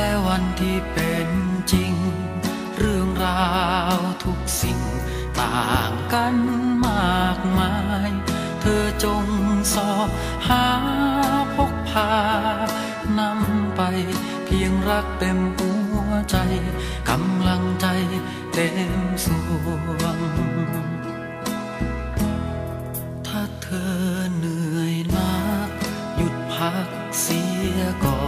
และวันที่เป็นจริง เรื่องราวทุกสิ่งต่างกันมากมาย เธอจงสอบหาพกพานำไปเพียงรักเต็มหัวใจกำลังใจเต็มสวง ถ้าเธอเหนื่อยนัก หยุดพักเสียก่อน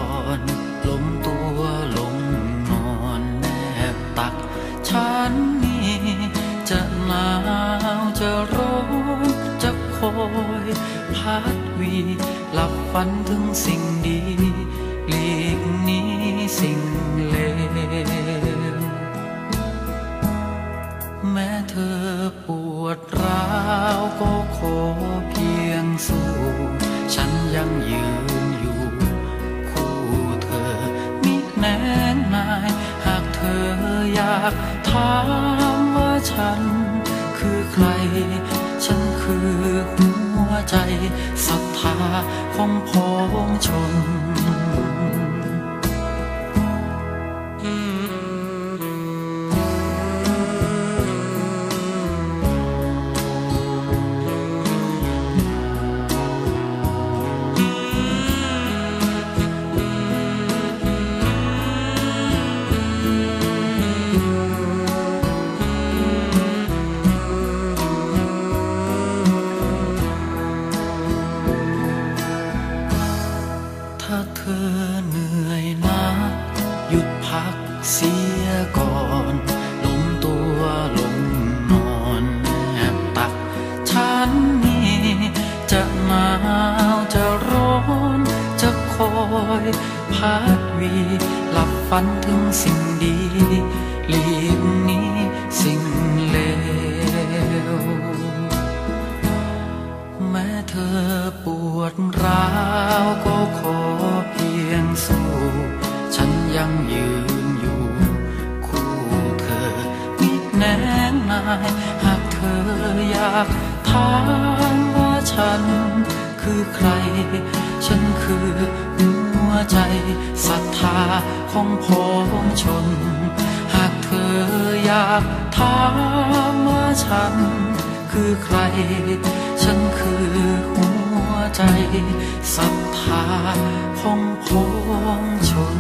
ตัก ฉันนี่จะหนาวจะร้อนจะคอยพัดวีหลับฝันถึงสิ่งดีหลีกนี้สิ่ง อยากถามว่าฉัน คือใคร ฉันคือหัวใจศรัทธาของพ้องชน พักเสียก่อนล้มตัวลงนอนแนบตักฉันนี่จะหนาวจะร้อนจะคอยพัดวีหลับฝันถึงสิ่งดีหลีกนี้สิ่งเลวแม้เธอปวดร้าวก็ขอเพียงสู้ฉัน ยังยืนอยู่คู่เธอมิแน่นายหากเธออยากถามว่าฉันคือใคร ฉันคือหัวใจศรัทธาของพ้องชน หากเธออยากถามว่าฉันคือใคร ฉันคือหัวใจศรัทธาของพ้องชน